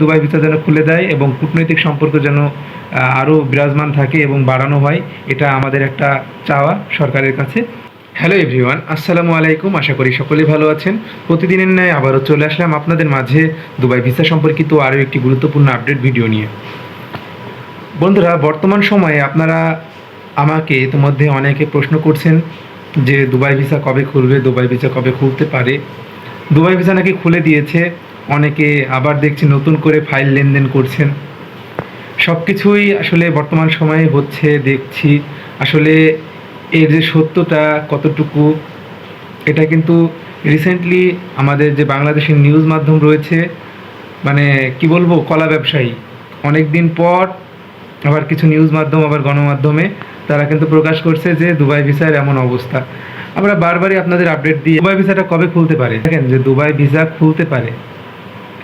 Dubai visa যেন খুলে দেয় এবং কূটনৈতিক সম্পর্ক যেন আরও বিরাজমান থাকে এবং বাড়ানো হয়, এটা আমাদের একটা চাওয়া সরকারের কাছে। হ্যালো এভরিওয়ান আসসালামু আলাইকুম, আশা করি সকলেই ভালো আছেন। প্রতিদিনের ন্যায় আবারও চলে আসলাম আপনাদের মাঝে দুবাই ভিসা সম্পর্কিত আরও একটি গুরুত্বপূর্ণ আপডেট ভিডিও নিয়ে। বন্ধুরা, বর্তমান সময়ে আপনারা আমাকে ইতিমধ্যে অনেকে প্রশ্ন করছেন যে দুবাই ভিসা কবে খুলবে, দুবাই ভিসা কবে খুলতে পারে? দুবাই ভিসা নাকি খুলে দিয়েছে অনেকে আবার দেখছি নতুন করে ফাইল লেনদেন করছেন। সব কিছুই আসলে বর্তমান সময়ে হচ্ছে দেখছি। আসলে এর যে সত্যতা কতটুকু, এটা কিন্তু রিসেন্টলি আমাদের যে বাংলাদেশের নিউজ মাধ্যম রয়েছে মানে কি বলব, কলা ব্যবসায়ী। অনেক দিন পর আবার কিছু নিউজ মাধ্যম, আবার গণমাধ্যমে তারা কিন্তু প্রকাশ করছে যে দুবাই ভিসার এমন অবস্থা। আমরা বারবারই আপনাদের আপডেট দিই, দুবাই ভিসাটা কবে খুলতে পারে? দেখেন যে দুবাই ভিসা খুলতে পারে।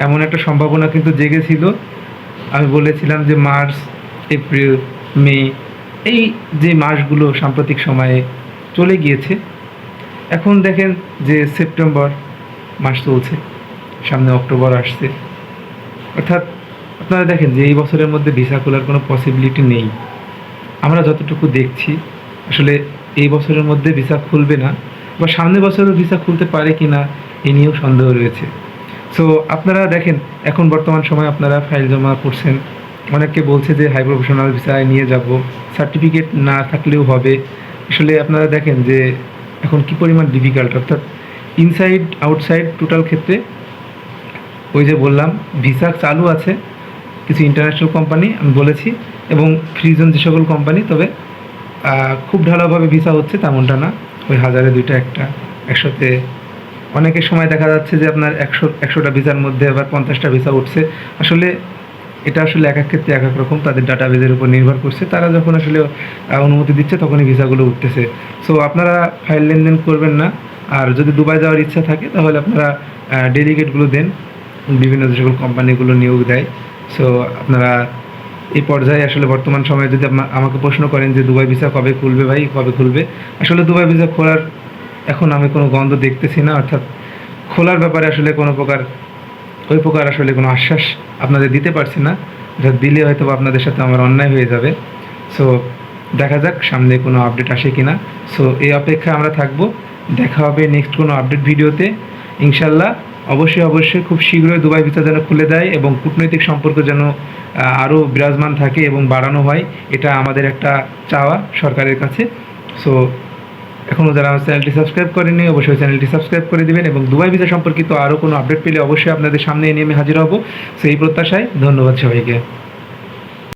এমন একটা সম্ভাবনা কিন্তু জেগেছিল। আমি বলেছিলাম যে মার্চ, এপ্রিল, মে এই যে মাসগুলো সাম্প্রতিক সময়ে চলে গিয়েছে, এখন দেখেন যে সেপ্টেম্বর মাস চলছে, সামনে অক্টোবর আসছে। অর্থাৎ আপনারা দেখেন যে এই বছরের মধ্যে ভিসা খোলার কোনো পসিবিলিটি নেই। আমরা যতটুকু দেখছি, আসলে এই বছরের মধ্যে ভিসা খুলবে না বা সামনের বছরও ভিসা খুলতে পারে কি না এ নিয়েও সন্দেহ রয়েছে। সো আপনারা দেখেন, এখন বর্তমান সময় আপনারা ফাইল জমা করছেন। অনেকে বলছে যে হাই প্রফেশনাল ভিসায় নিয়ে যাব। সার্টিফিকেট না থাকলেও হবে। আসলে আপনারা দেখেন যে, এখন কি পরিমাণ ডিফিকাল্ট অর্থাৎ ইনসাইড আউটসাইড টোটাল ক্ষেত্রে ওই যে বললাম ভিসা চালু আছে কিছু ইন্টারন্যাশনাল কোম্পানি আমি বলেছি, এবং ফ্রিজন যে সকল কোম্পানি তবে খুব ঢালাওভাবে ভিসা হচ্ছে তেমনটা না। ওই হাজারে দুইটা, একটা একশোতে অনেকের সময় দেখা যাচ্ছে যে আপনার একশো, একশোটা ভিসার মধ্যে আবার পঞ্চাশটা ভিসা উঠছে। আসলে এটা আসলে এক এক ক্ষেত্রে এক এক রকম তাদের ডাটা বেজের উপর নির্ভর করছে। তারা যখন আসলে অনুমতি দিচ্ছে তখনই ভিসাগুলো উঠতেছে। সো আপনারা ফাইল লেনদেন করবেন না। আর যদি দুবাই যাওয়ার ইচ্ছা থাকে, তাহলে আপনারা ডেলিগেটগুলো দেন। বিভিন্ন যে সকল কোম্পানিগুলো নিয়োগ দেয়। সো আপনারা এই পর্যায়ে আসলে বর্তমান সময়ে যদি আমাকে প্রশ্ন করেন যে দুবাই ভিসা কবে খুলবে ভাই, কবে খুলবে? আসলে দুবাই ভিসা খোলার এখন আমি কোনো গন্ধ দেখতেছি না, অর্থাৎ খোলার ব্যাপারে আসলে কোনো প্রকার, ওই প্রকার আসলে কোনো আশ্বাস আপনাদের দিতে পারছি না। অর্থাৎ দিলে হয়তো আপনাদের সাথে আমার অন্যায় হয়ে যাবে। সো দেখা যাক, সামনে কোনো আপডেট আসে কি না সো এই অপেক্ষা আমরা থাকব। দেখা হবে নেক্সট কোনো আপডেট ভিডিওতে। ইনশাল্লাহ অবশ্যই অবশ্যই খুব শীঘ্রই দুবাই ভিসা যেন খুলে দেয় এবং কূটনৈতিক সম্পর্ক যেন আরও বিরাজমান থাকে এবং বাড়ানো হয়, এটা আমাদের একটা চাওয়া সরকারের কাছে। সো এখনও যারা আমার চ্যানেলটি সাবস্ক্রাইব করেনি অবশ্যই চ্যানেলটি সাবস্ক্রাইব করে দিবেন এবং দুবাই ভিসা সম্পর্কিত আরও কোনো আপডেট পেলে অবশ্যই আপনাদের সামনে এনে আমি হাজির হব। সেই প্রত্যাশায় ধন্যবাদ সবাইকে।